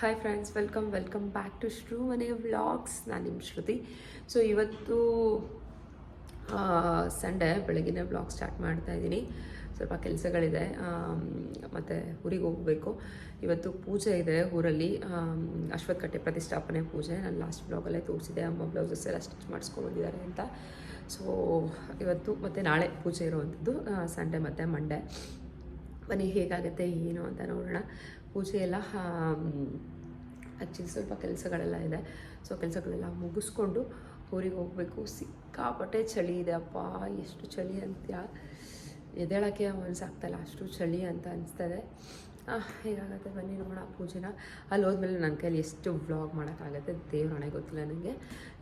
Hi friends welcome welcome back to Shru Mane vlogs ನಾನು ನಿಮ್ಮ Shruti. So ಇವತ್ತು Sunday ಬೆಳಗಿನ ವ್ಲಾಗ್ ಸ್ಟಾರ್ಟ್ ಮಾಡ್ತಾ ಇದ್ದೀನಿ. ಸ್ವಲ್ಪ ಕೆಲಸಗಳಿದೆ ಮತ್ತು ಊರಿಗೆ ಹೋಗಬೇಕು. ಇವತ್ತು ಪೂಜೆ ಇದೆ ಊರಲ್ಲಿ. ಅಶ್ವತ್ಕಟ್ಟೆ ಕಟ್ಟೆ ಪ್ರತಿಷ್ಠಾಪನೆ ಪೂಜೆ. ನಾನು ಲಾಸ್ಟ್ ಬ್ಲಾಗಲ್ಲೇ ತೋರಿಸಿದೆ ಅಮ್ಮ ಬ್ಲೌಸಸ್ ಎಲ್ಲ ಸ್ಟಿಚ್ ಮಾಡಿಸ್ಕೊಂಡ್ಬಂದಿದ್ದಾರೆ ಅಂತ. ಸೊ ಇವತ್ತು ಮತ್ತು ನಾಳೆ ಪೂಜೆ ಇರುವಂಥದ್ದು ಸಂಡೇ ಮತ್ತು ಮಂಡೇ ಬನ್ನಿ, ಹೇಗಾಗುತ್ತೆ, ಏನು ಅಂತ ನೋಡೋಣ. ಪೂಜೆ ಎಲ್ಲ ಆ್ಯಕ್ಚುಲಿ ಸ್ವಲ್ಪ ಕೆಲಸಗಳೆಲ್ಲ ಇದೆ. ಸೊ ಕೆಲಸಗಳೆಲ್ಲ ಮುಗಿಸ್ಕೊಂಡು ಊರಿಗೆ ಹೋಗಬೇಕು. ಸಿಕ್ಕಾಪಟ್ಟೆ ಚಳಿ ಇದೆ ಅಪ್ಪ. ಎಷ್ಟು ಚಳಿ ಅಂತ್ಯ ಎದೇಳಕ್ಕೆ ಮನಸ್ಸಾಗ್ತಾಯಿಲ್ಲ ಅಷ್ಟು ಚಳಿ ಅಂತ ಅನಿಸ್ತದೆ. ಹೇಗಾಗುತ್ತೆ ಬನ್ನಿ ನೋಡೋಣ ಪೂಜೆನ. ಅಲ್ಲಿ ಹೋದ್ಮೇಲೆ ನನ್ನ ಕೈಯಲ್ಲಿ ಎಷ್ಟು ವ್ಲಾಗ್ ಮಾಡೋಕ್ಕಾಗತ್ತೆ ದೇವ್ರಣೆ ಗೊತ್ತಿಲ್ಲ ನನಗೆ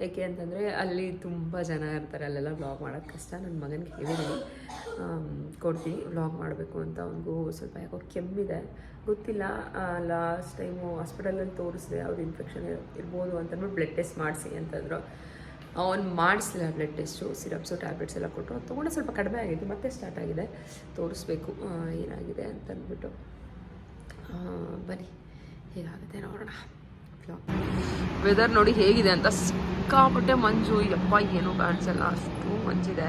ಯಾಕೆ ಅಂತಂದರೆ ಅಲ್ಲಿ ತುಂಬ ಜನ ಇರ್ತಾರೆ, ಅಲ್ಲೆಲ್ಲ ವ್ಲಾಗ್ ಮಾಡೋದು ಕಷ್ಟ. ನನ್ನ ಮಗನಿಗೆ ಹೇಳಿದ್ದೀನಿ ಕೊಡ್ತೀನಿ ವ್ಲಾಗ್ ಮಾಡಬೇಕು ಅಂತ ಅವನಿಗೂ ಸ್ವಲ್ಪ ಯಾಕೋ ಕೆಮ್ಮಿದೆ. ಗೊತ್ತಿಲ್ಲ ಲಾಸ್ಟ್ ಟೈಮು ಹಾಸ್ಪಿಟಲಲ್ಲಿ ತೋರಿಸಿದೆ, ಅವ್ರು ಇನ್ಫೆಕ್ಷನ್ ಇರ್ಬೋದು ಅಂತಂದ್ಬಿಟ್ಟು ಬ್ಲಡ್ ಟೆಸ್ಟ್ ಮಾಡಿಸಿ ಅಂತಂದರು ಅವ್ನು ಮಾಡಿಸಿಲ್ಲ ಬ್ಲಡ್ ಟೆಸ್ಟು ಸಿರಪ್ಸು ಟ್ಯಾಬ್ಲೆಟ್ಸ್ ಎಲ್ಲ ಕೊಟ್ಟರು ಅದು ತೊಗೊಂಡು ಸ್ವಲ್ಪ ಕಡಿಮೆ ಆಗಿದೆ ಮತ್ತೆ ಸ್ಟಾರ್ಟ್ ಆಗಿದೆ. ತೋರಿಸ್ಬೇಕು ಏನಾಗಿದೆ ಅಂತಂದ್ಬಿಟ್ಟು ಬನ್ನಿ. ಹೇಗಾಗುತ್ತೆ ನೋಡೋಣ. ವೆದರ್ ನೋಡಿ ಹೇಗಿದೆ ಅಂತ ಸಿಕ್ಕಾಪಟ್ಟೆ ಮಂಜು. ಯಪ್ಪ ಏನು ಕಾಣಿಸಲ್ಲ. ಅಷ್ಟು ಮಂಜಿದೆ.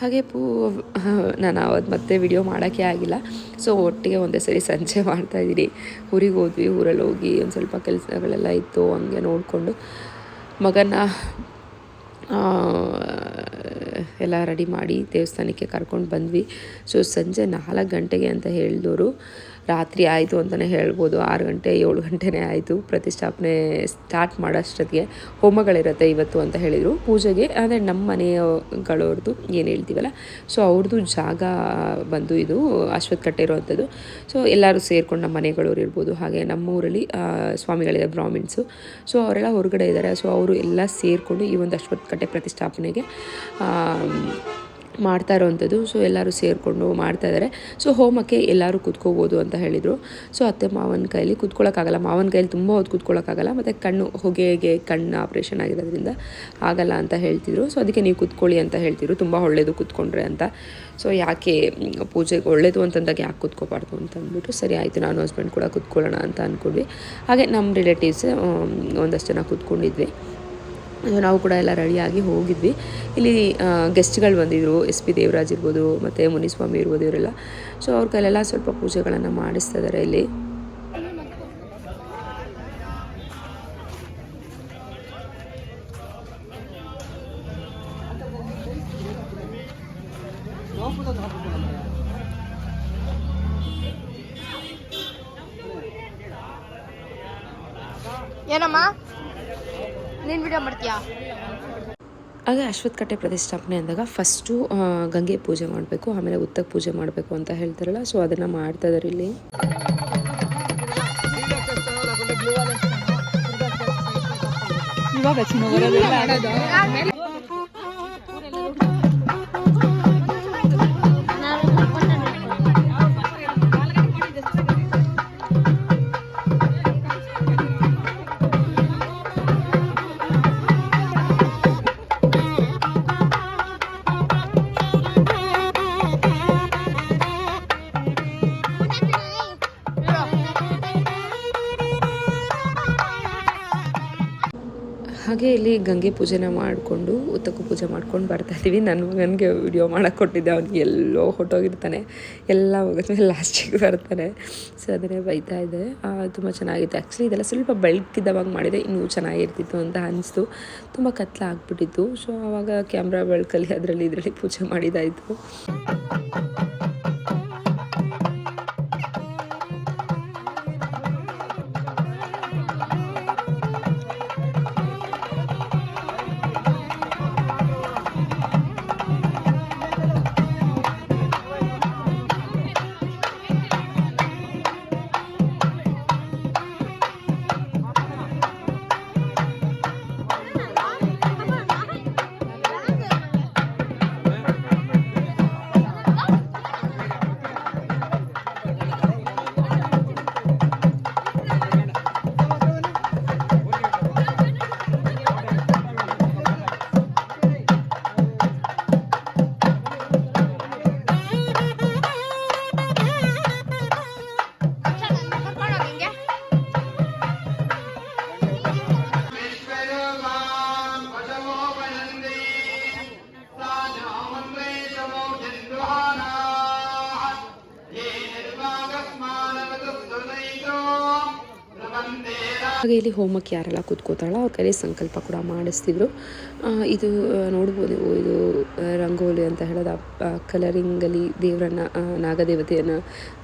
ಹಾಗೆ ಪೂ ನಾನು ಅವತ್ತು ಮತ್ತೆ ವಿಡಿಯೋ ಮಾಡೋಕ್ಕೆ ಆಗಿಲ್ಲ. ಸೊ ಒಟ್ಟಿಗೆ ಒಂದೇ ಸರಿ ಸಂಜೆ ಮಾಡ್ತಾಯಿದ್ದೀನಿ ಊರಿಗೆ ಹೋದ್ವಿ ಊರಲ್ಲಿ ಹೋಗಿ ಒಂದು ಸ್ವಲ್ಪ ಕೆಲಸಗಳೆಲ್ಲ ಇತ್ತು ಹಂಗೆ ನೋಡಿಕೊಂಡು. ಮಗನ ಎಲ್ಲ ರೆಡಿ ಮಾಡಿ ದೇವಸ್ಥಾನಕ್ಕೆ ಕರ್ಕೊಂಡು ಬಂದ್ವಿ. ಸೊ ಸಂಜೆ ನಾಲ್ಕು ಗಂಟೆಗೆ ಅಂತ ಹೇಳಿದವರು ರಾತ್ರಿ ಆಯಿತು ಅಂತಲೇ ಹೇಳ್ಬೋದು. ಆರು ಗಂಟೆ, ಏಳು ಗಂಟೆನೇ ಆಯಿತು. ಪ್ರತಿಷ್ಠಾಪನೆ ಸ್ಟಾರ್ಟ್ ಮಾಡೋಷ್ಟೊತ್ತಿಗೆ ಹೋಮಗಳಿರುತ್ತೆ ಇವತ್ತು ಅಂತ ಹೇಳಿದರು. ಪೂಜೆಗೆ ಅಂದರೆ ನಮ್ಮ ಮನೆಯಗಳವ್ರದ್ದು ಏನು ಹೇಳ್ತೀವಲ್ಲ ಸೊ ಅವ್ರದ್ದು ಜಾಗ ಬಂದು ಇದು ಅಶ್ವತ್ಥ ಕಟ್ಟೆ ಇರುವಂಥದ್ದು ಸೊ ಎಲ್ಲರೂ ಸೇರ್ಕೊಂಡು ನಮ್ಮ ಮನೆಗಳವ್ರು ಇರ್ಬೋದು. ಹಾಗೆ ನಮ್ಮ ಊರಲ್ಲಿ ಬ್ರಾಹ್ಮಿಣ್ಸು ಸೊ ಅವರೆಲ್ಲ ಹೊರಗಡೆ ಇದ್ದಾರೆ. ಸೊ ಅವರು ಎಲ್ಲ ಸೇರಿಕೊಂಡು ಈ ಒಂದು ಅಶ್ವತ್ಥ ಕಟ್ಟೆ ಪ್ರತಿಷ್ಠಾಪನೆಗೆ ಮಾಡ್ತಾ ಇರೋವಂಥದ್ದು. ಸೊ ಎಲ್ಲರೂ ಸೇರಿಕೊಂಡು ಮಾಡ್ತಾ ಇದ್ದಾರೆ ಸೊ ಹೋಮಕ್ಕೆ ಎಲ್ಲರೂ ಕೂತ್ಕೋಬೋದು ಅಂತ ಹೇಳಿದರು. ಸೊ ಅತ್ತೆ ಮಾವನ ಕೈಯಲ್ಲಿ ಕೂತ್ಕೊಳ್ಳೋಕ್ಕಾಗಲ್ಲ ಮಾವನ ಕೈಯಲ್ಲಿ ತುಂಬ ಹೊತ್ತು ಕೂತ್ಕೊಳ್ಳೋಕ್ಕಾಗಲ್ಲ ಮತ್ತು ಕಣ್ಣು ಹೊಗೆಗೆ ಕಣ್ಣು ಆಪ್ರೇಷನ್ ಆಗಿರೋದ್ರಿಂದ ಆಗಲ್ಲ ಅಂತ ಹೇಳ್ತಿದ್ರು. ಸೊ ಅದಕ್ಕೆ ನೀವು ಕೂತ್ಕೊಳ್ಳಿ ಅಂತ ಹೇಳ್ತಿದ್ರು. ತುಂಬ ಒಳ್ಳೆಯದು ಕೂತ್ಕೊಂಡ್ರೆ ಅಂತ. ಸೊ ಯಾಕೆ ಪೂಜೆಗೆ ಒಳ್ಳೇದು ಅಂತಂದಾಗ ಯಾಕೆ ಕೂತ್ಕೋಬಾರ್ದು ಅಂತ ಅಂದ್ಬಿಟ್ಟು, ಸರಿ ಆಯಿತು, ನಾನು ಹಸ್ಬೆಂಡ್ ಕೂಡ ಕೂತ್ಕೊಳ್ಳೋಣ ಅಂತ ಅಂದ್ಕೊಂಡ್ವಿ ಹಾಗೆ ನಮ್ಮ ರಿಲೇಟಿವ್ಸ್ ಒಂದಷ್ಟು ಜನ ಕುತ್ಕೊಂಡಿದ್ವಿ. ನಾವು ಕೂಡ ಎಲ್ಲ ರೆಡಿಯಾಗಿ ಹೋಗಿದ್ವಿ. ಇಲ್ಲಿ ಗೆಸ್ಟ್ಗಳು ಬಂದಿದ್ದರು ಎಸ್ ಪಿ ದೇವರಾಜ್ ಇರ್ಬೋದು, ಮತ್ತು ಮುನಿಸ್ವಾಮಿ ಇರ್ಬೋದು ಇವರೆಲ್ಲ. ಸೊ ಅವ್ರ ಕೈಲೆಲ್ಲ ಸ್ವಲ್ಪ ಪೂಜೆಗಳನ್ನು ಮಾಡಿಸ್ತಾ ಇದ್ದಾರೆ ಇಲ್ಲಿ. ಏನಮ್ಮ? ನೀನ್ ವಿಡಿಯೋ ಮಾಡ್ತೀಯಾ? ಹಾಗೆ ಅಶ್ವತ್ಥ ಕಟ್ಟೆ ಪ್ರತಿಷ್ಠಾಪನೆ ಅಂದಾಗ ಫಸ್ಟು ಗಂಗೆ ಪೂಜೆ ಮಾಡಬೇಕು ಆಮೇಲೆ ಉತ್ತಕ್ಕೆ ಪೂಜೆ ಮಾಡಬೇಕು ಅಂತ ಹೇಳ್ತಾರಲ್ಲ ಸೊ ಅದನ್ನು ಮಾಡ್ತಾ ಇದಾರೆ ಇಲ್ಲಿ. ಹಾಗೆ ಇಲ್ಲಿ ಗಂಗೆ ಪೂಜೆನ ಮಾಡಿಕೊಂಡು ಉತ್ತಕ್ಕೂ ಪೂಜೆ ಮಾಡ್ಕೊಂಡು ಬರ್ತಾ ಇದ್ದೀವಿ. ನನ್ನ ಮಗನಿಗೆ ವಿಡಿಯೋ ಮಾಡೋಕ್ಕೆ ಕೊಟ್ಟಿದ್ದೆ. ಅವ್ನಿಗೆ ಎಲ್ಲೋ ಹೊಟ್ಟೋಗಿರ್ತಾನೆ ಎಲ್ಲ ಮುಗಿದ್ಮೇಲೆ ಲಾಸ್ಟಿಗೆ ಬರ್ತಾನೆ. ಸೊ ಅದನ್ನೇ ಬೈತಾ ಇದೆ ತುಂಬ ಚೆನ್ನಾಗಿತ್ತು. ಆ್ಯಕ್ಚುಲಿ ಇದೆಲ್ಲ ಸ್ವಲ್ಪ ಬೆಳಕಿದ್ದವಾಗ ಮಾಡಿದೆ ಇನ್ನೂ ಚೆನ್ನಾಗಿರ್ತಿತ್ತು ಅಂತ ಅನಿಸ್ತು. ತುಂಬ ಕತ್ಲ ಆಗಿಬಿಟ್ಟಿತ್ತು. ಸೊ ಆವಾಗ ಕ್ಯಾಮ್ರಾ ಬೆಳಕಲ್ಲಿ ಅದರಲ್ಲಿ, ಇದರಲ್ಲಿ ಪೂಜೆ ಮಾಡಿದಾಯಿತು. ಇಲ್ಲಿ ಹೋಮಕ್ಕೆ ಯಾರೆಲ್ಲ ಕೂತ್ಕೋತಾರಲ್ಲ ಅವ್ರ ಕೈಲಿ ಸಂಕಲ್ಪ ಕೂಡ ಮಾಡಿಸ್ತಿದ್ರು. ಇದು ನೋಡ್ಬೋದು ಇದು ರಂಗೋಲಿ ಅಂತ ಹೇಳೋದು ಕಲರಿಂಗಲ್ಲಿ ದೇವರನ್ನ ನಾಗದೇವತೆಯನ್ನು,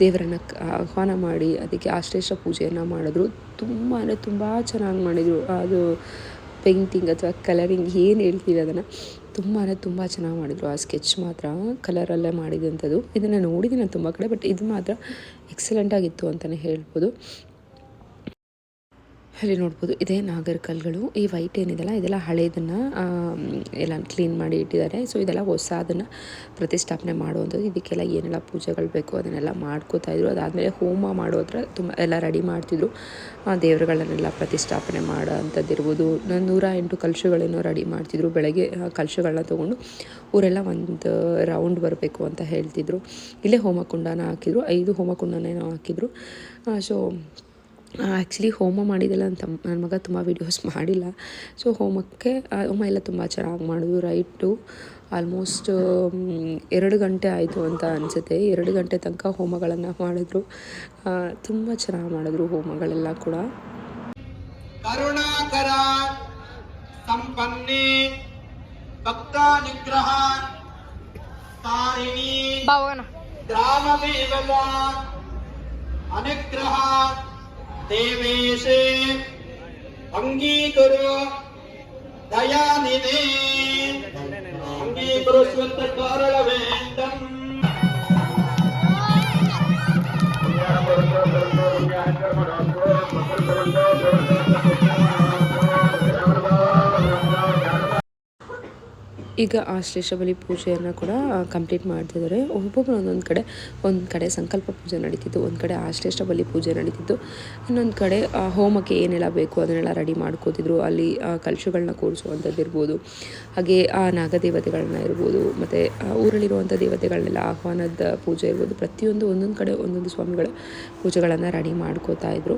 ದೇವರನ್ನು ಆಹ್ವಾನ ಮಾಡಿ, ಅದಕ್ಕೆ ಆಶ್ಲೇಷ ಪೂಜೆಯನ್ನು ಮಾಡಿದ್ರು. ತುಂಬ, ಅಂದರೆ ತುಂಬ ಚೆನ್ನಾಗಿ ಮಾಡಿದರು. ಅದು ಪೇಂಟಿಂಗ್ ಅಥವಾ ಕಲರಿಂಗ್ ಏನು ಹೇಳ್ತೀವಿ ಅದನ್ನು, ತುಂಬ, ಅಂದರೆ ತುಂಬ ಚೆನ್ನಾಗಿ ಮಾಡಿದರು. ಆ ಸ್ಕೆಚ್ ಮಾತ್ರ ಕಲರಲ್ಲೇ ಮಾಡಿದಂಥದ್ದು. ಇದನ್ನು ನೋಡಿದ್ದೀನಿ ನಾನು ತುಂಬ ಕಡೆ, ಬಟ್ ಇದು ಮಾತ್ರ ಎಕ್ಸಲೆಂಟಾಗಿತ್ತು ಅಂತಲೇ ಹೇಳ್ಬೋದು. ಅಲ್ಲಿ ನೋಡ್ಬೋದು ಇದೇ ನಾಗರ ಕಲ್ಗಳು ಈ ವೈಟ್ ಏನಿದೆಲ್ಲ, ಇದೆಲ್ಲ ಹಳೇದನ್ನು ಎಲ್ಲ ಕ್ಲೀನ್ ಮಾಡಿ ಇಟ್ಟಿದ್ದಾರೆ. ಸೊ ಇದೆಲ್ಲ ಹೊಸ ಅದನ್ನ ಪ್ರತಿಷ್ಠಾಪನೆ ಮಾಡುವಂಥದ್ದು. ಇದಕ್ಕೆಲ್ಲ ಏನೆಲ್ಲ ಪೂಜೆಗಳು ಬೇಕು ಅದನ್ನೆಲ್ಲ ಮಾಡ್ಕೋತಾ ಇದ್ರು. ಅದಾದಮೇಲೆ ಹೋಮ ಮಾಡೋದ್ರ ತುಂಬ, ಎಲ್ಲ ರೆಡಿ ಮಾಡ್ತಿದ್ರು. ಆ ದೇವರುಗಳನ್ನೆಲ್ಲ ಪ್ರತಿಷ್ಠಾಪನೆ ಮಾಡೋ ಅಂಥದ್ದಿರ್ಬೋದು ನೂರ ಎಂಟು ಕಲಶಗಳೇನೋ ರೆಡಿ ಮಾಡ್ತಿದ್ರು. ಬೆಳಗ್ಗೆ ಕಲಶಗಳನ್ನ ತೊಗೊಂಡು ಊರೆಲ್ಲ ಒಂದು ರೌಂಡ್ ಬರಬೇಕು ಅಂತ ಹೇಳ್ತಿದ್ರು. ಇಲ್ಲೇ ಹೋಮಕುಂಡನ ಹಾಕಿದ್ರು. ಐದು ಹೋಮಕುಂಡನೇನೋ ಹಾಕಿದ್ರು. ಸೊ ಆ್ಯಕ್ಚುಲಿ ಹೋಮ ಮಾಡಿದ್ದೆಲ್ಲ ಅಂತ ನನ್ನ ಮಗ ತುಂಬ ವೀಡಿಯೋಸ್ ಮಾಡಿಲ್ಲ. ಸೊ ಹೋಮಕ್ಕೆ ಹೋಮ ಎಲ್ಲ ತುಂಬ ಚೆನ್ನಾಗಿ ಮಾಡಿದ್ರು ರೈಟು ಆಲ್ಮೋಸ್ಟ್ ಎರಡು ಗಂಟೆ ಆಯಿತು ಅಂತ ಅನಿಸುತ್ತೆ. ಎರಡು ಗಂಟೆ ತನಕ ಹೋಮಗಳನ್ನು ಮಾಡಿದ್ರು. ತುಂಬ ಚೆನ್ನಾಗಿ ಮಾಡಿದ್ರು ಹೋಮಗಳೆಲ್ಲ ಕೂಡ. ಕರುಣಾಕರ ಸಂಪನ್ನೆ ಭಕ್ತಾನುಗ್ರಹ ತಾರಿಣಿ ಗ್ರಾಮ ಹೋಗೋಣ તે વેશે અંગીકર દયાનિને અંગીકર સ્વતંત્ર રવે ಈಗ ಆಶ್ಲೇಷ ಬಲಿ ಪೂಜೆಯನ್ನು ಕೂಡ ಕಂಪ್ಲೀಟ್ ಮಾಡ್ತಿದ್ದಾರೆ ಒಬ್ಬೊಬ್ಬರು ಒಂದೊಂದು ಕಡೆ ಒಂದು ಕಡೆ ಸಂಕಲ್ಪ ಪೂಜೆ ನಡೀತಿತ್ತು ಒಂದು ಕಡೆ ಆಶ್ಲೇಷ ಬಲಿ ಪೂಜೆ ನಡೀತಿತ್ತು. ಇನ್ನೊಂದು ಕಡೆ ಹೋಮಕ್ಕೆ ಏನೆಲ್ಲ ಬೇಕು ಅದನ್ನೆಲ್ಲ ರೆಡಿ ಮಾಡ್ಕೋತಿದ್ರು. ಅಲ್ಲಿ ಆ, ಕಲಶಗಳನ್ನ ಕೂರಿಸುವಂಥದ್ದು ಇರ್ಬೋದು. ಹಾಗೆ ಆ ನಾಗದೇವತೆಗಳನ್ನ ಇರ್ಬೋದು. ಮತ್ತು ಊರಲ್ಲಿರುವಂಥ ದೇವತೆಗಳನ್ನೆಲ್ಲ ಆಹ್ವಾನದ ಪೂಜೆ ಇರ್ಬೋದು. ಪ್ರತಿಯೊಂದು ಒಂದೊಂದು ಕಡೆ ಒಂದೊಂದು ಸ್ವಾಮಿಗಳ ಪೂಜೆಗಳನ್ನು ರೆಡಿ ಮಾಡ್ಕೋತಾ ಇದ್ರು.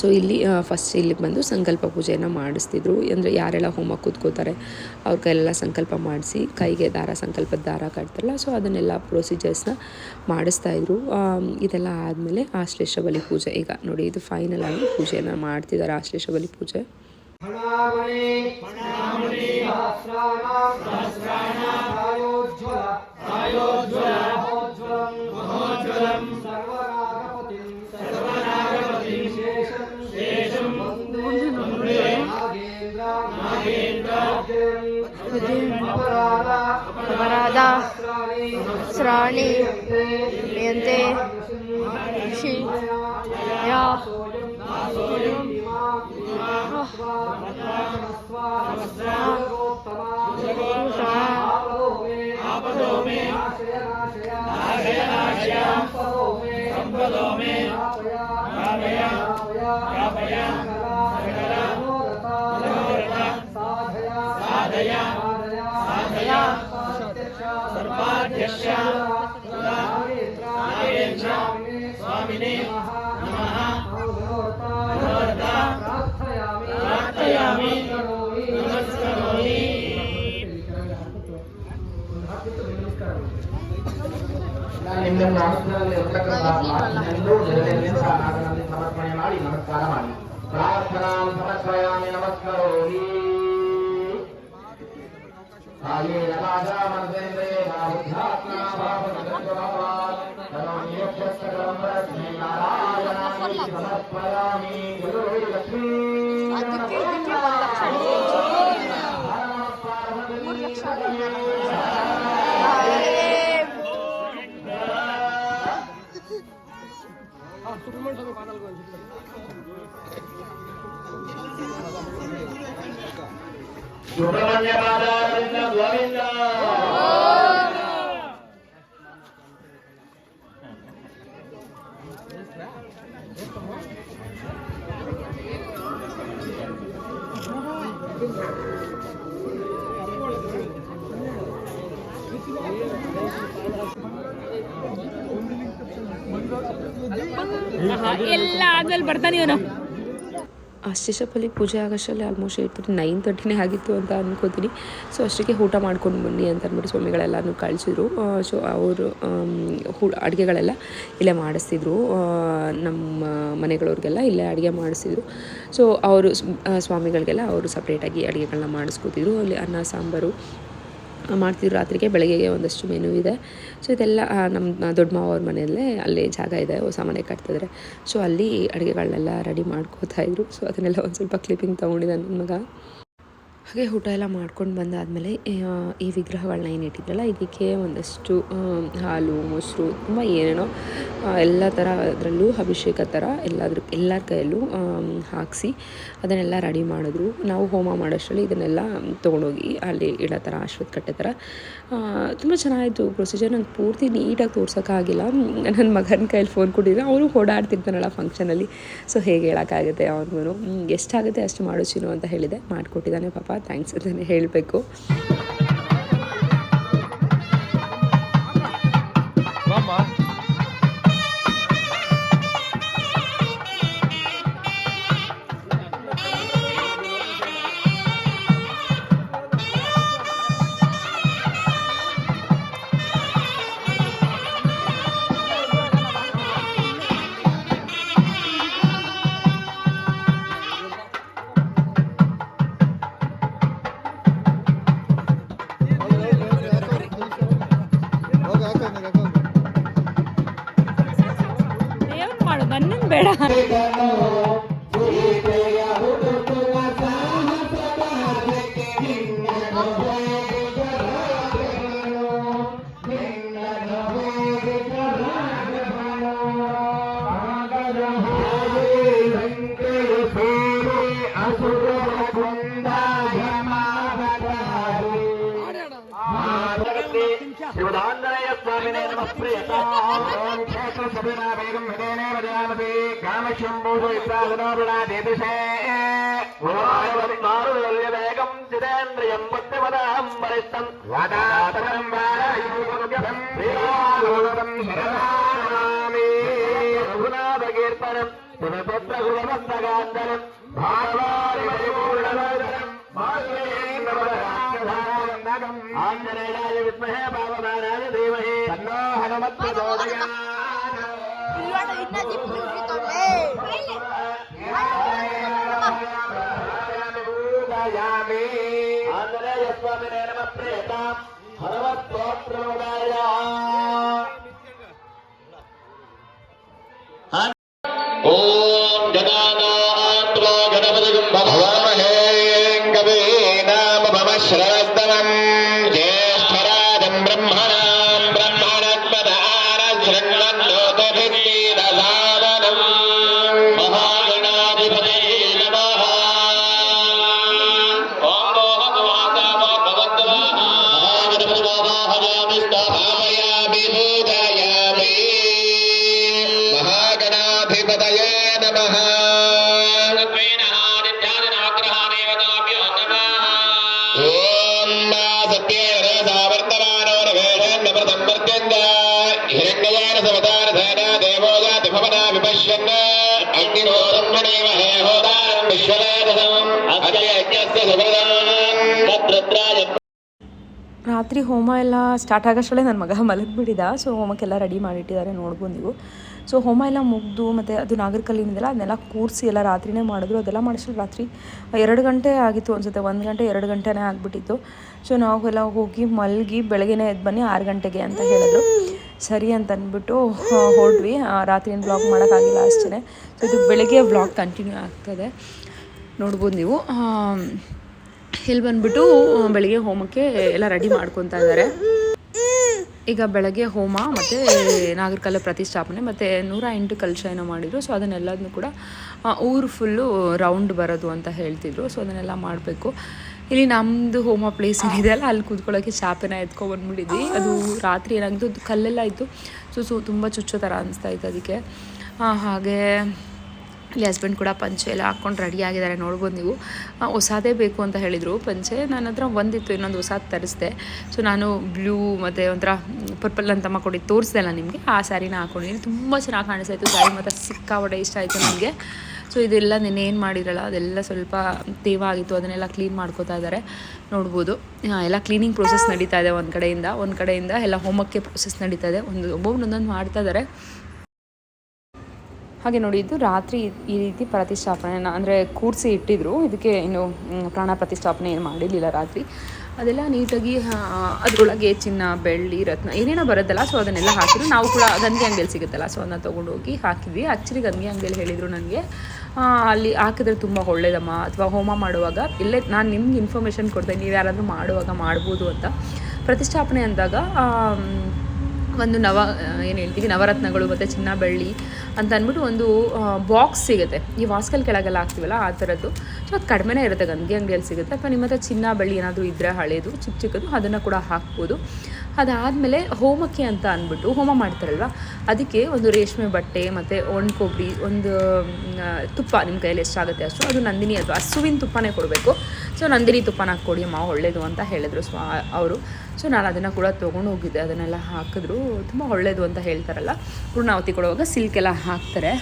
ಸೊ ಇಲ್ಲಿ ಫಸ್ಟ್ ಇಲ್ಲಿಗೆ ಬಂದು ಸಂಕಲ್ಪ ಪೂಜೆಯನ್ನು ಮಾಡಿಸ್ತಿದ್ರು. ಅಂದರೆ ಯಾರೆಲ್ಲ ಹೋಮ ಕೂತ್ಕೋತಾರೆ ಅವ್ರ ಕೈಲೆಲ್ಲ ಸಂಕಲ್ಪ ಮಾಡಿಸಿ, ಕೈಗೆ ದಾರ, ಸಂಕಲ್ಪದ ದಾರ ಕಟ್ತಾರಲ್ಲ ಸೊ ಅದನ್ನೆಲ್ಲ ಪ್ರೊಸೀಜರ್ಸ್ನ ಮಾಡಿಸ್ತಾ ಇದ್ರು. ಇದೆಲ್ಲ ಆದಮೇಲೆ ಆಶ್ಲೇಷ ಬಲಿ ಪೂಜೆ. ಈಗ ನೋಡಿ, ಇದು ಫೈನಲ್ ಆಗಿ ಪೂಜೆಯನ್ನು ಮಾಡ್ತಿದ್ದಾರೆ ಆಶ್ಲೇಷ ಬಲಿ ಪೂಜೆ ಅಪರಾಧ ಸಹಸ್ರಾಣಿ ಸಹಸ್ರಾಣಿ ಕ್ರಿಯಂತೆ ಕ್ರಿಯಂತೆ ಶಿ ಯಾ ಯಾ ಸ್ವಾಮಿನೇ ನಮಃ ಪ್ರಾರ್ಥಯಾಮಿ ನಮಸ್ಕರೋಮಿ ನಿಮ್ಮ ನಿಮ್ಮ ಆಸನದಲ್ಲಿ ಇರ್ತಕ್ಕಂಥ ಪ್ರಾರ್ಥನೆಯನ್ನು ನೆರವೇರಿಸಿ ಸಾನಾಗನಲ್ಲಿ ಸಮರ್ಪಣೆ ಮಾಡಿ ನಮಸ್ಕಾರ ಮಾಡಿ ಪ್ರಾರ್ಥನಾ ಸಮರ್ಪಯಾಮಿ ನಮಸ್ಕರೋಮಿ कायेन वाचा मनसेन्द्रेण बुद्ध्यात्मना भावसंकल्पवान् ततो नियोक्तस्कलं परस्मै नारायणाय समर्पयामि गुरुः लक्ष्मी सुब्रमण्य स्वामी पादल को ಲಕ್ಷ ಸುಬ್ರಹ್ಮಣ್ಯ ಪಾದಾರವಿಂದ ಗೋವಿಂದ ಎಲ್ಲ ಆದ್ಮೇಲೆ ಬರ್ತಾನೆ ಇವನು ಅಷ್ಟೇಶಪ್ಪಲ್ಲಿ ಪೂಜೆ ಆಗೋಷ್ಟರಲ್ಲಿ ಆಲ್ಮೋಸ್ಟ್ ಏಟ್ ತರ್ಟಿ ನೈನ್ ತರ್ಟಿನೇ ಆಗಿತ್ತು ಅಂತ ಅನ್ಕೋತೀನಿ. ಸೊ ಅಷ್ಟಕ್ಕೆ ಊಟ ಮಾಡ್ಕೊಂಡು ಬನ್ನಿ ಅಂತ ಅಂದ್ಬಿಟ್ಟು ಸ್ವಾಮಿಗಳೆಲ್ಲನೂ ಕಳಿಸಿದ್ರು. ಸೊ ಅವರು ಹೂ, ಅಡುಗೆಗಳೆಲ್ಲ ಇಲ್ಲೇ ಮಾಡಿಸ್ತಿದ್ರು. ನಮ್ಮ ಮನೆಗಳವ್ರಿಗೆಲ್ಲ ಇಲ್ಲೇ ಅಡುಗೆ ಮಾಡಿಸ್ತಿದ್ರು. ಸೊ ಅವರು ಸ್ವಾಮಿಗಳಿಗೆಲ್ಲ ಅವರು ಸಪ್ರೇಟಾಗಿ ಅಡುಗೆಗಳನ್ನ ಮಾಡಿಸ್ಕೊತಿದ್ರು. ಅಲ್ಲಿ ಅನ್ನ, ಸಾಂಬಾರು ಮಾಡ್ತಿದ್ರು ರಾತ್ರಿಗೆ ಬೆಳಗ್ಗೆಗೆ ಒಂದಷ್ಟು ಮೆನು ಇದೆ. ಸೊ ಇದೆಲ್ಲ ನಮ್ಮ ದೊಡ್ಡ ಮಾವ ಅವ್ರ ಮನೆಯಲ್ಲೇ ಅಲ್ಲಿ ಜಾಗ ಇದೆ. ಹೊಸ ಮನೆ ಕಟ್ತಿದ್ರೆ. ಸೊ ಅಲ್ಲಿ ಅಡುಗೆಗಳನ್ನೆಲ್ಲ ರೆಡಿ ಮಾಡ್ಕೋತಾ ಇದ್ರು. ಸೊ ಅದನ್ನೆಲ್ಲ ಒಂದು ಸ್ವಲ್ಪ ಕ್ಲಿಪ್ಪಿಂಗ್ ತೊಗೊಂಡಿದ್ದೆ ನನ್ನ ಮಗ. ಹಾಗೆ ಊಟ ಎಲ್ಲ ಮಾಡ್ಕೊಂಡು ಬಂದಾದಮೇಲೆ ಈ ವಿಗ್ರಹಗಳನ್ನ ಏನು ಇಟ್ಟಿದ್ರಲ್ಲ, ಇದಕ್ಕೆ ಒಂದಷ್ಟು ಹಾಲು, ಮೊಸರು, ತುಂಬ ಏನೇನೋ ಎಲ್ಲ ಥರ ಅದರಲ್ಲೂ ಅಭಿಷೇಕ ಥರ ಎಲ್ಲದ್ರ, ಎಲ್ಲರ ಕೈಯಲ್ಲೂ ಹಾಕಿಸಿ ಅದನ್ನೆಲ್ಲ ರೆಡಿ ಮಾಡಿದ್ರು. ನಾವು ಹೋಮ ಮಾಡೋಷ್ಟರಲ್ಲಿ ಇದನ್ನೆಲ್ಲ ತೊಗೊಂಡೋಗಿ ಅಲ್ಲಿ ಇಡೋ ಥರ ಅಶ್ವತ್ ಕಟ್ಟೆ ಥರ ತುಂಬ ಚೆನ್ನಾಗಿತ್ತು ಪ್ರೊಸೀಜರ್ ನಂಗೆ ಪೂರ್ತಿ ನೀಟಾಗಿ ತೋರ್ಸೋಕ್ಕಾಗಿಲ್ಲ ನನ್ನ ಮಗನ ಕೈಯಲ್ಲಿ ಫೋನ್ ಕೊಟ್ಟಿದ್ರೆ ಅವನು ಓಡಾಡ್ತಿರ್ತಾನಲ್ಲ ಫಂಕ್ಷನಲ್ಲಿ ಸೊ ಹೇಗೆ ಹೇಳೋಕ್ಕಾಗುತ್ತೆ ಎಷ್ಟು ಎಷ್ಟಾಗುತ್ತೆ ಅಷ್ಟು ಮಾಡು ಅಂತ ಹೇಳಿದೆ. ಮಾಡಿಕೊಟ್ಟಿದ್ದಾನೆ ಪಾಪ. ಥ್ಯಾಂಕ್ಸ್ ಅಂತಲೇ ಹೇಳಬೇಕು. প্যারা யோகேஷ்டம் வதாதரம் வாராயுகம் பிரீயாலோகம் சரணாமே. ரகுநாதகீர்த்தனம். சிவபுத்திர குருபந்தகாந்தரம் பாரவாரி பரிபூர்ணவரம் ஆஞ்சநேயாய வித்மஹே பாவமானாய தீமஹே தன்னோ ஹனுமத் பிரதோதயா not ರಾತ್ರಿ ಹೋಮ ಎಲ್ಲ ಸ್ಟಾರ್ಟ್ ಆಗೋಷ್ಟರಲ್ಲೇ ನನ್ನ ಮಗ ಮಲಗಿಬಿಟ್ಟಿದ್ದ ಸೊ ಹೋಮಕ್ಕೆಲ್ಲ ರೆಡಿ ಮಾಡಿಟ್ಟಿದ್ದಾರೆ ನೋಡ್ಬೋದು ನೀವು. ಸೊ ಹೋಮ ಎಲ್ಲ ಮುಗಿದು ಮತ್ತು ಅದು ನಾಗರಕಲ್ಲಿನಿದೆಲ್ಲ ಅದನ್ನೆಲ್ಲ ಕೂರಿಸಿ ಎಲ್ಲ ರಾತ್ರಿನೇ ಮಾಡಿದ್ರು. ಅದೆಲ್ಲ ಮಾಡಿಸಿ ರಾತ್ರಿ ಎರಡು ಗಂಟೆ ಆಗಿತ್ತು ಅನ್ಸುತ್ತೆ. ಒಂದು ಗಂಟೆ, ಎರಡು ಗಂಟೆನೇ ಆಗಿಬಿಟ್ಟಿತ್ತು. ಸೊ ನಾವೆಲ್ಲ ಹೋಗಿ ಮಲಗಿ ಬೆಳಗ್ಗೆನೇ ಎದ್ದು ಬನ್ನಿ ಆರು ಗಂಟೆಗೆ ಅಂತ ಹೇಳಿದ್ರು. ಸರಿ ಅಂತ ಅಂದ್ಬಿಟ್ಟು ಹೊರಡ್ವಿ ರಾತ್ರಿನ ಬ್ಲಾಗ್ ಮಾಡೋಕ್ಕಾಗಿಲ್ಲ ಅಷ್ಟೇ ಸೊ ಇದು ಬೆಳಗ್ಗೆ ಬ್ಲಾಗ್ ಕಂಟಿನ್ಯೂ ಆಗ್ತದೆ. ನೋಡ್ಬೋದು ನೀವು. ಇಲ್ಲಿ ಬಂದ್ಬಿಟ್ಟು ಬೆಳಿಗ್ಗೆ ಹೋಮಕ್ಕೆ ಎಲ್ಲ ರೆಡಿ ಮಾಡ್ಕೊತಾ ಇದ್ದಾರೆ ಈಗ ಬೆಳಗ್ಗೆ ಹೋಮ, ಮತ್ತು ನಾಗರಕಲ್ಲ ಪ್ರತಿಷ್ಠಾಪನೆ, ಮತ್ತು ನೂರ ಎಂಟು ಕಲಶ ಏನೋ ಮಾಡಿದರು. ಸೊ ಅದನ್ನೆಲ್ಲದನ್ನು ಕೂಡ ಊರು ಫುಲ್ಲು ರೌಂಡ್ ಬರೋದು ಅಂತ ಹೇಳ್ತಿದ್ರು. ಸೊ ಅದನ್ನೆಲ್ಲ ಮಾಡಬೇಕು. ಇಲ್ಲಿ ನಮ್ಮದು ಹೋಮ ಪ್ಲೇಸ್ ಏನಿದೆ ಅಲ್ಲ, ಅಲ್ಲಿ ಕೂತ್ಕೊಳ್ಳೋಕ್ಕೆ ಶಾಪೆನ ಎತ್ಕೊಬಂದ್ಬಿಟ್ಟಿದ್ವಿ ಅದು ರಾತ್ರಿ ಏನಾಗಿತ್ತು ಅದು ಕಲ್ಲೆಲ್ಲ ಇತ್ತು. ಸೊ ಸೊ, ತುಂಬ ಚುಚ್ಚೋ ಥರ ಅನಿಸ್ತಾ ಇತ್ತು ಅದಕ್ಕೆ. ಹಾಗೆ ಇಲ್ಲಿ ಹಸ್ಬೆಂಡ್ ಕೂಡ ಪಂಚೆ ಎಲ್ಲ ಹಾಕ್ಕೊಂಡು ರೆಡಿ ಆಗಿದ್ದಾರೆ, ನೋಡ್ಬೋದು ನೀವು. ಹೊಸದೇ ಬೇಕು ಅಂತ ಹೇಳಿದರು. ಪಂಚೆ ನನ್ನ ಹತ್ರ ಒಂದಿತ್ತು, ಇನ್ನೊಂದು ಹೊಸದು ತರಿಸ್ದೆ. ಸೊ ನಾನು ಬ್ಲೂ ಮತ್ತು ಒಂಥರ ಪರ್ಪಲ್ ಅಂತ ಕೊಡಿ ತೋರಿಸ್ದೆ ಅಲ್ಲ ನಿಮಗೆ. ಆ ಸ್ಯಾರಿನ ಹಾಕೊಂಡಿದ್ದೀನಿ. ತುಂಬ ಚೆನ್ನಾಗಿ ಕಾಣಿಸ್ತಾಯಿತ್ತು ಸ್ಯಾರಿ ಮತ್ತು ಸಿಕ್ಕಾಪಟ್ಟೆ ಇಷ್ಟ ಆಯಿತು ನಿಮಗೆ ಸೊ ಇದೆಲ್ಲ ನಿನ್ನೆ ಏನು ಮಾಡಿರಲ್ಲ ಅದೆಲ್ಲ ಸ್ವಲ್ಪ ತೇವ ಆಗಿತ್ತು. ಅದನ್ನೆಲ್ಲ ಕ್ಲೀನ್ ಮಾಡ್ಕೋತಾ ಇದ್ದಾರೆ. ನೋಡ್ಬೋದು. ಎಲ್ಲ ಕ್ಲೀನಿಂಗ್ ಪ್ರೊಸೆಸ್ ನಡೀತಾ ಇದೆ ಒಂದು ಕಡೆಯಿಂದ. ಒಂದು ಕಡೆಯಿಂದ ಎಲ್ಲ ಹೋಮಕ್ಕೆ ಪ್ರೊಸೆಸ್ ನಡೀತಾ ಇದೆ. ಒಂದು ಒಬ್ಬೊಬ್ರು ಒಂದೊಂದು ಮಾಡ್ತಾ ಇದ್ದಾರೆ. ಹಾಗೆ ನೋಡಿ, ಇದು ರಾತ್ರಿ ಈ ರೀತಿ ಪ್ರತಿಷ್ಠಾಪನೆ ಅಂದರೆ ಕೂರಿಸಿ ಇಟ್ಟಿದ್ರು. ಇದಕ್ಕೆ ಏನು ಪ್ರಾಣ ಪ್ರತಿಷ್ಠಾಪನೆ ಏನು ಮಾಡಿರಲಿಲ್ಲ ರಾತ್ರಿ. ಅದೆಲ್ಲ ನೀಟಾಗಿ ಅದರೊಳಗೆ ಚಿನ್ನ, ಬೆಳ್ಳಿ, ರತ್ನ ಏನೇನೋ ಬರುತ್ತಲ್ಲ ಸೊ ಅದನ್ನೆಲ್ಲ ಹಾಕಿದ್ರು. ನಾವು ಕೂಡ ಗಂಗೆ ಅಂಗಡಿಯಲ್ಲಿ ಸಿಗುತ್ತಲ್ಲ ಸೊ ಅದನ್ನ ತೊಗೊಂಡೋಗಿ ಹಾಕಿದ್ವಿ. ಆ್ಯಕ್ಚುಲಿ ಗಂಗೆ ಅಂಗಡಿಯಲ್ಲಿ ಹೇಳಿದರು ನನಗೆ ಅಲ್ಲಿ ಹಾಕಿದ್ರೆ ತುಂಬ ಒಳ್ಳೇದಮ್ಮ. ಅಥವಾ ಹೋಮ ಮಾಡುವಾಗ, ಇಲ್ಲೇ ನಾನು ನಿಮ್ಗೆ ಇನ್ಫಾರ್ಮೇಷನ್ ಕೊಡ್ತೇನೆ, ನೀವು ಯಾರಾದರೂ ಮಾಡುವಾಗ ಮಾಡ್ಬೋದು ಅಂತ. ಪ್ರತಿಷ್ಠಾಪನೆ ಅಂದಾಗ ಒಂದು ನವ ಏನು ಹೇಳ್ತೀವಿ, ನವರತ್ನಗಳು ಮತ್ತು ಚಿನ್ನ ಬೆಳ್ಳಿ ಅಂತ ಅಂದ್ಬಿಟ್ಟು ಒಂದು ಬಾಕ್ಸ್ ಸಿಗುತ್ತೆ. ಈ ವಾಸ್ಕಲ್ ಕೆಳಗೆಲ್ಲ ಹಾಕ್ತೀವಲ್ಲ, ಆ ಥರದ್ದು ಸೊ ಅದು ಕಡಿಮೆನೇ ಇರುತ್ತೆ ಗಂಗೆ ಅಂಗಡಿಯಲ್ಲಿ ಸಿಗುತ್ತೆ. ಅಥವಾ ನಿಮ್ಮ ಹತ್ರ ಚಿನ್ನ ಬೆಳ್ಳಿ ಏನಾದರೂ ಇದ್ದರೆ ಹಳೇದು ಚಿಕ್ಕ ಚಿಕ್ಕದು, ಅದನ್ನು ಕೂಡ ಹಾಕ್ಬೋದು. ಅದಾದಮೇಲೆ ಹೋಮಕ್ಕೆ ಅಂತ ಅಂದ್ಬಿಟ್ಟು, ಹೋಮ ಮಾಡ್ತಾರಲ್ವ, ಅದಕ್ಕೆ ಒಂದು ರೇಷ್ಮೆ ಬಟ್ಟೆ ಮತ್ತು ಒಣ ಕೊಬ್ಬರಿ, ಒಂದು ತುಪ್ಪ ನಿಮ್ಮ ಕೈಯಲ್ಲಿ ಎಷ್ಟಾಗುತ್ತೆ ಅಷ್ಟು, ಅದು ನಂದಿನಿ ಅಥವಾ ಹಸುವಿನ ತುಪ್ಪನೇ ಕೊಡಬೇಕು. ಸೊ ನಂದಿನಿ ತುಪ್ಪನ ಕೊಡಿ ಅಮ್ಮ, ಒಳ್ಳೇದು ಅಂತ ಹೇಳಿದ್ರು ಸ್ವಾ, ಅವರು. ಸೊ ನಾನು ಅದನ್ನು ಕೂಡ ತೊಗೊಂಡು ಹೋಗಿದ್ದೆ. ಅದನ್ನೆಲ್ಲ ಹಾಕಿದ್ರು. ತುಂಬ ಒಳ್ಳೆಯದು ಅಂತ ಹೇಳ್ತಾರಲ್ಲ. ಪೂರ್ಣಾವತಿ ಕೊಡುವಾಗ ಸಿಲ್ಕ್ ಎಲ್ಲ ಹಾಕ್ತಾರೆ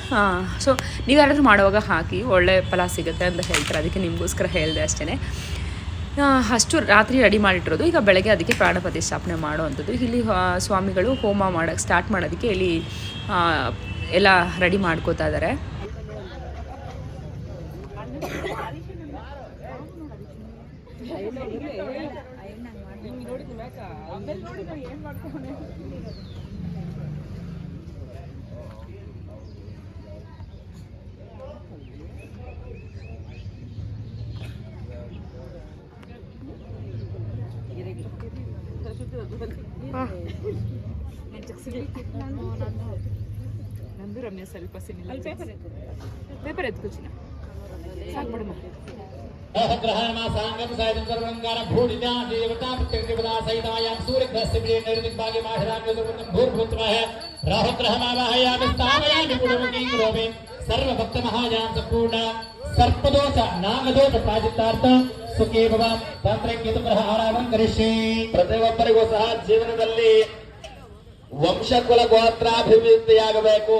ಸೊ ನೀವು ಯಾರಾದರೂ ಮಾಡುವಾಗ ಹಾಕಿ ಒಳ್ಳೆ ಫಲ ಸಿಗುತ್ತೆ ಅಂತ ಹೇಳ್ತಾರೆ. ಅದಕ್ಕೆ ನಿಮಗೋಸ್ಕರ ಹೇಳಿದೆ ಅಷ್ಟೇ ಅಷ್ಟು ರಾತ್ರಿ ರೆಡಿ ಮಾಡಿಟ್ಟಿರೋದು. ಈಗ ಬೆಳಗ್ಗೆ ಅದಕ್ಕೆ ಪ್ರಾಣ ಪ್ರತಿಷ್ಠಾಪನೆ ಮಾಡುವಂಥದ್ದು. ಇಲ್ಲಿ ಸ್ವಾಮಿಗಳು ಹೋಮ ಮಾಡೋಕ್ಕೆ ಸ್ಟಾರ್ಟ್ ಮಾಡೋದಕ್ಕೆ ಇಲ್ಲಿ ಎಲ್ಲ ರೆಡಿ ಮಾಡ್ಕೋತಾ ಇದ್ದಾರೆ ನಂದು ರಮ್ಯ ಸ್ವಲ್ಪ ಸಿನಿಲ್ಲ ಪೇಪರ್ ಎತ್ಕೊಚಿನ ಸಾಕು ಬಿಡಮ್ಮ ग्रहणमासाङ्गं सायं सर्वङ्गार भूरिजा देवता प्रत्यङ्गिपदा सहितायां सूर्यग्रस्य प्रिय निर्दिग्भागे माहिराम्य दुर्गतं भूर्भूत्वः राहुग्रहमावाहयामि स्थापयामि कुटुम्बकीं करोमि सर्वभक्तमहायां सम्पूर्ण सर्पदोष नागदोष ಪ್ರಾಜಿತಾರ್ಥ ಸುಖೇ ಭವ ತಾಂತ್ರಿಕ ಗ್ರಹ ಆರಾಧನೆ ಕರಿಷ್ಯೆ ಪ್ರತಿಯೊಬ್ಬರಿಗೂ ಸಹ ಜೀವನದಲ್ಲಿ ವಂಶಕುಲ ಗೋತ್ರಾಭಿವೃದ್ಧಿಯಾಗಬೇಕು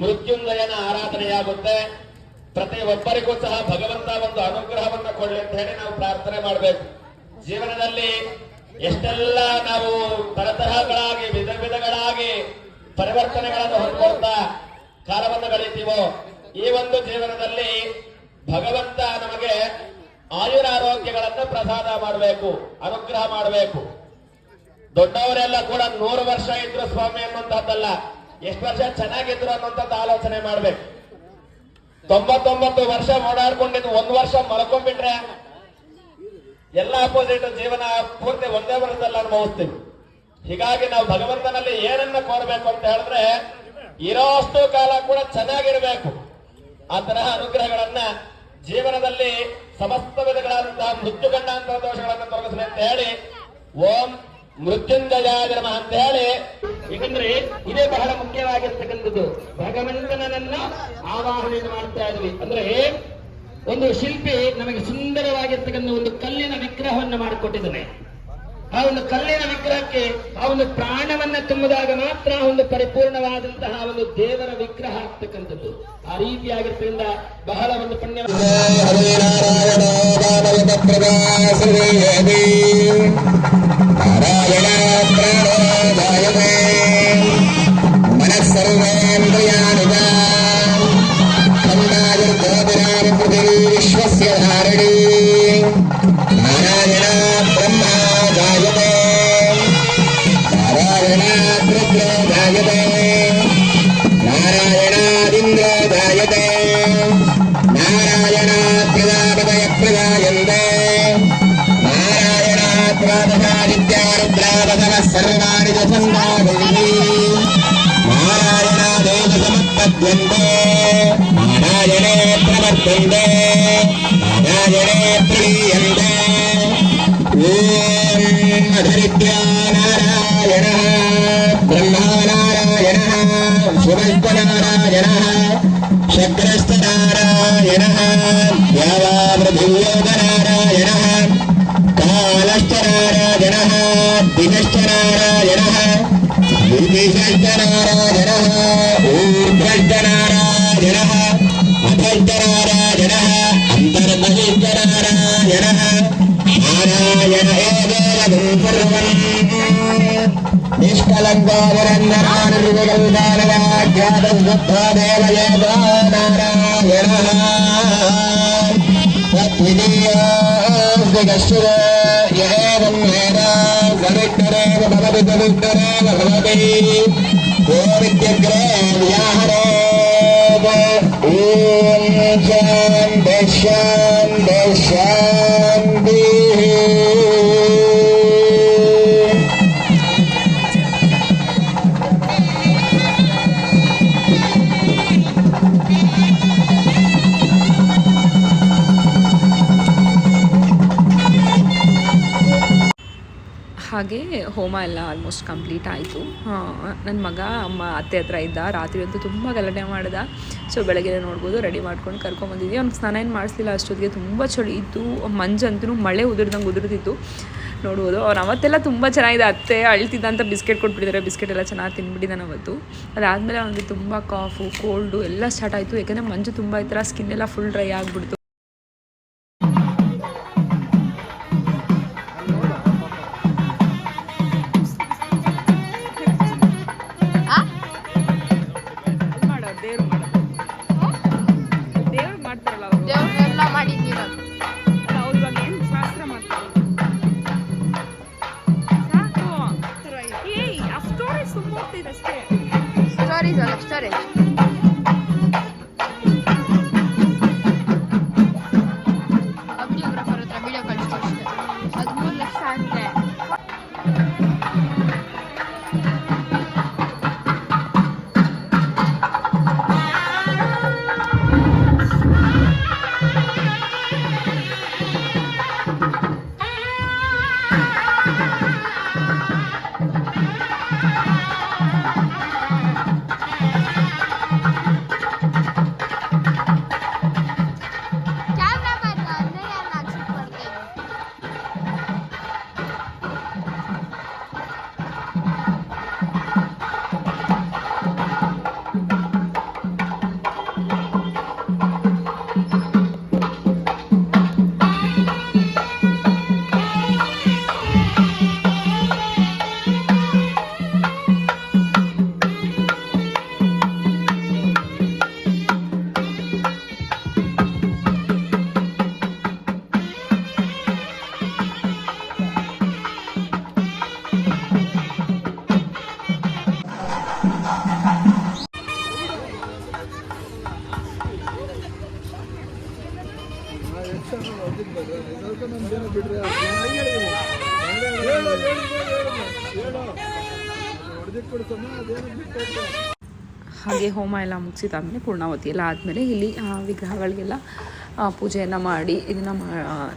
ಮೃತ್ಯುಂಜಯನ ಆರಾಧನೆಯಾಗುತ್ತೆ. ಪ್ರತಿ ಒಬ್ಬರಿಗೂ ಸಹ ಭಗವಂತ ಒಂದು ಅನುಗ್ರಹವನ್ನು ಕೊಡಲಿ ಅಂತ ಹೇಳಿ ನಾವು ಪ್ರಾರ್ಥನೆ ಮಾಡಬೇಕು. ಜೀವನದಲ್ಲಿ ಎಷ್ಟೆಲ್ಲ ನಾವು ತರತರಹಗಳಾಗಿ ವಿಧ ವಿಧಗಳಾಗಿ ಪರಿವರ್ತನೆಗಳನ್ನು ಹೊಂದ್ಕೊಳ್ತಾ ಕಾಲವನ್ನು ಕಳೀತೀವೋ ಈ ಒಂದು ಜೀವನದಲ್ಲಿ ಭಗವಂತ ನಮಗೆ ಆಯುರಾರೋಗ್ಯಗಳನ್ನ ಪ್ರಸಾದ ಮಾಡಬೇಕು, ಅನುಗ್ರಹ ಮಾಡಬೇಕು. ದೊಡ್ಡವರೆಲ್ಲ ಕೂಡ ನೂರು ವರ್ಷ ಇದ್ರು ಸ್ವಾಮಿ ಅನ್ನುವಂಥದ್ದಲ್ಲ ಎಷ್ಟು ವರ್ಷ ಚೆನ್ನಾಗಿದ್ರು ಅನ್ನುವಂಥದ್ದು ಆಲೋಚನೆ ಮಾಡ್ಬೇಕು. ತೊಂಬತ್ತೊಂಬತ್ತು ವರ್ಷ ಓಡಾಡ್ಕೊಂಡಿದ್ದು ಒಂದ್ ವರ್ಷ ಮಲ್ಕೊಂಡ್ಬಿಟ್ರೆ ಎಲ್ಲ ಅಪೋಸಿಟ್ ಜೀವನ ಪೂರ್ತಿ ಒಂದೇ ವರ್ಷದಲ್ಲಿ ಅನುಭವಿಸ್ತೀವಿ. ಹೀಗಾಗಿ ನಾವು ಭಗವಂತನಲ್ಲಿ ಏನನ್ನ ಕೋರಬೇಕು ಅಂತ ಹೇಳಿದ್ರೆ ಇರೋಷ್ಟು ಕಾಲ ಕೂಡ ಚೆನ್ನಾಗಿರ್ಬೇಕು. ಆ ತರಹ ಅನುಗ್ರಹಗಳನ್ನ ಜೀವನದಲ್ಲಿ ಸಮಸ್ತ ವಿಧಗಳಾದಂತಹ ಮೃತ್ಯುಗಂಡಾಂತರ ದೋಷಗಳನ್ನು ತೊಲಗಿಸಲಿ ಅಂತ ಹೇಳಿ ಓಂ ಮೃತ್ಯುಂಜಯಾಯ ನಮಃ ಅಂತ ಹೇಳಿ ಯಾಕಂದ್ರೆ ಇದೇ ಬಹಳ ಮುಖ್ಯವಾಗಿರ್ತಕ್ಕಂಥದ್ದು. ಭಗವಂತನನ್ನ ಆವಾಹನೆ ಮಾಡ್ತಾ ಇದ್ವಿ. ಅಂದ್ರೆ ಒಂದು ಶಿಲ್ಪಿ ನಮಗೆ ಸುಂದರವಾಗಿರ್ತಕ್ಕಂಥ ಒಂದು ಕಲ್ಲಿನ ವಿಗ್ರಹವನ್ನು ಮಾಡಿಕೊಟ್ಟಿದ್ದಾನೆ. ಆ ಕಲ್ಲಿನ ವಿಗ್ರಹಕ್ಕೆ ಆ ಒಂದು ಪ್ರಾಣವನ್ನ ತುಂಬಿದಾಗ ಮಾತ್ರ ಒಂದು ಪರಿಪೂರ್ಣವಾದಂತಹ ಒಂದು ದೇವರ ವಿಗ್ರಹ ಆಗ್ತಕ್ಕಂಥದ್ದು. ಆ ರೀತಿಯಾಗಿರ್ತರಿಂದ ಬಹಳ ಒಂದು ಪುಣ್ಯ ನಾರಾಯಣ ब्रह्मधरित्या नारायणः ब्रह्मनारायणः शिवैक्यनारायणः शक्रस्तनारायणः या वा ஓம் ஜான் தஷான் தஷான் ಹೋಮ ಎಲ್ಲ ಆಲ್ಮೋಸ್ಟ್ ಕಂಪ್ಲೀಟ್ ಆಯಿತು. ನನ್ನ ಮಗ, ಅಮ್ಮ, ಅತ್ತೆ ಹತ್ರ ಇದ್ದ, ರಾತ್ರಿ ಅಂತೂ ತುಂಬ ಗಲಾಟೆ ಮಾಡ್ದ. ಸೊ ಬೆಳಗ್ಗೆ ನೋಡ್ಬೋದು ರೆಡಿ ಮಾಡ್ಕೊಂಡು ಕರ್ಕೊಂಬಂದಿದ್ವಿ ಅವ್ನಿಗೆ ಸ್ನಾನ ಏನು ಮಾಡಿಸ್ಲಿಲ್ಲ, ಅಷ್ಟೊತ್ತಿಗೆ ತುಂಬ ಚಳಿ ಇತ್ತು. ಮಂಜಂತೂ ಮಳೆ ಉದುರ್ದಂಗೆ ಉದುರ್ತಿತ್ತು. ನೋಡ್ಬೋದು, ಅವ್ನು ಅವತ್ತೆಲ್ಲ ತುಂಬ ಚೆನ್ನಾಗಿದೆ. ಅತ್ತೆ ಅಳ್ತಿದ್ದ ಅಂತ ಬಿಸ್ಕೆಟ್ ಕೊಟ್ಬಿಟ್ಟಿದ್ದಾರೆ ಬಿಸ್ಕೆಟ್ ಎಲ್ಲ ಚೆನ್ನಾಗಿ ತಿಂದ್ಬಿಟ್ಟಿದ್ದಾನೆ ಅವತ್ತು. ಅದಾದಮೇಲೆ ಅವನಿಗೆ ತುಂಬ ಕಾಫು ಕೋಲ್ಡು ಎಲ್ಲ ಸ್ಟಾರ್ಟ್ ಆಯಿತು. ಯಾಕಂದರೆ ಮಂಜು ತುಂಬ ಈ ಥರ ಸ್ಕಿನ್ ಎಲ್ಲ ಫುಲ್ ಡ್ರೈ ಆಗಿಬಿಡ್ತು. ಹಾಗೆ ಹೋಮ ಎಲ್ಲ ಮುಗಿಸಿದಾದ್ಮೇಲೆ ಪೂರ್ಣಾವತಿ ಎಲ್ಲ ಆದಮೇಲೆ ಇಲ್ಲಿ ವಿಗ್ರಹಗಳಿಗೆಲ್ಲ ಪೂಜೆಯನ್ನು ಮಾಡಿ ಇದನ್ನು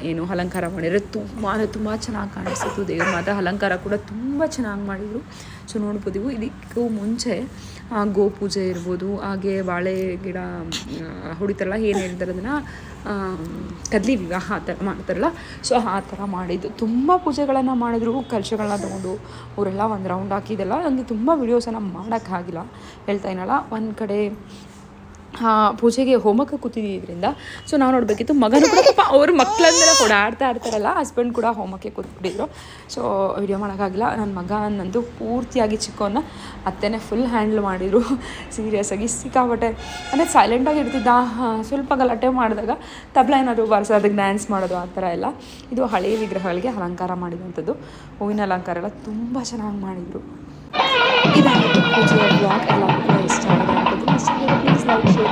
ಏನು ಅಲಂಕಾರ ಮಾಡಿದರೆ. ತುಂಬ ತುಂಬ ಚೆನ್ನಾಗಿ ಕಾಣಿಸ್ತಿತ್ತು ದೇವ್ರ ಮಾತ್ರ. ಅಲಂಕಾರ ಕೂಡ ತುಂಬ ಚೆನ್ನಾಗಿ ಮಾಡಿದರು. ಸೊ ನೋಡ್ಬೋದು ಇದಕ್ಕೂ ಮುಂಚೆ ಆ, ಗೋ ಪೂಜೆ ಇರ್ಬೋದು ಹಾಗೆ ಬಾಳೆ ಗಿಡ ಹೊಡಿತಾರಲ್ಲ ಏನು ಹೇಳ್ತಾರೆ ಅದನ್ನು? ಕದ್ಲಿ ವಿವಾಹ ಆ ಥರ ಮಾಡ್ತಾರಲ್ಲ. ಸೊ ಆ ಥರ ಮಾಡಿದ್ದು. ತುಂಬ ಪೂಜೆಗಳನ್ನು ಮಾಡಿದ್ರು ಕಲಶಗಳನ್ನ ತೊಗೊಂಡು ಅವರೆಲ್ಲ ಒಂದು ರೌಂಡ್ ಹಾಕಿದೆಲ್ಲ. ನನಗೆ ತುಂಬ ವೀಡಿಯೋಸನ್ನು ಮಾಡೋಕ್ಕಾಗಿಲ್ಲ ಹೇಳ್ತಾ ಏನಲ್ಲ ಒಂದು ಕಡೆ ಪೂಜೆಗೆ ಹೋಮಕ್ಕೆ ಕೂತಿದ್ದರಿಂದ ಸೊ ನಾವು ನೋಡಬೇಕಿತ್ತು, ಮಗನ ಕೂಡ ಪಾಪ ಅವ್ರ ಮಕ್ಕಳಂದ್ರೆ ಆಡ್ತಾ ಇರ್ತಾರಲ್ಲ ಹಸ್ಬೆಂಡ್ ಕೂಡ ಹೋಮಕ್ಕೆ ಕೂತ್ಬಿಟ್ಟಿದ್ರು. ಸೊ ವಿಡಿಯೋ ಮಾಡೋಕ್ಕಾಗಿಲ್ಲ ನನ್ನ ಮಗ ನಂದು ಪೂರ್ತಿಯಾಗಿ ಚಿಕ್ಕವನ್ನ ಅತ್ತೆನೇ ಫುಲ್ ಹ್ಯಾಂಡ್ಲ್ ಮಾಡಿದರು. ಸೀರಿಯಸ್ಸಾಗಿ ಸಿಕ್ಕಾಪಟ್ಟೆ. ಅಂದರೆ ಸೈಲೆಂಟಾಗಿ ಇರ್ತಿದ್ದ ಸ್ವಲ್ಪ ಗಲಾಟೆ ಮಾಡಿದಾಗ, ತಬಲ ಏನಾದರೂ ಬರ್ಸೋದಕ್ಕೆ ಅದಕ್ಕೆ ಡ್ಯಾನ್ಸ್ ಮಾಡೋದು ಆ ಥರ ಎಲ್ಲ, ಇದು ಹಳೆಯ ವಿಗ್ರಹಗಳಿಗೆ ಅಲಂಕಾರ ಮಾಡಿದಂಥದ್ದು. ಹೂವಿನ ಅಲಂಕಾರ ಎಲ್ಲ ತುಂಬ ಚೆನ್ನಾಗಿ ಮಾಡಿದರು. ಇದಾಗಿತ್ತು ಪೂಜೆಯ ಬ್ಲಾಗ್ ಎಲ್ಲ ಕೂಡ ಇಷ್ಟ ಆಗಿದೆ ಅನ್ಕೋತೀನಿ ಇಷ್ಟ ಆಗಿದೆ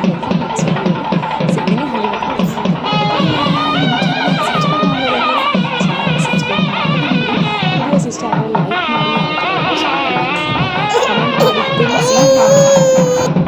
ಪ್ಲೀಸ್ ಲೈಕ್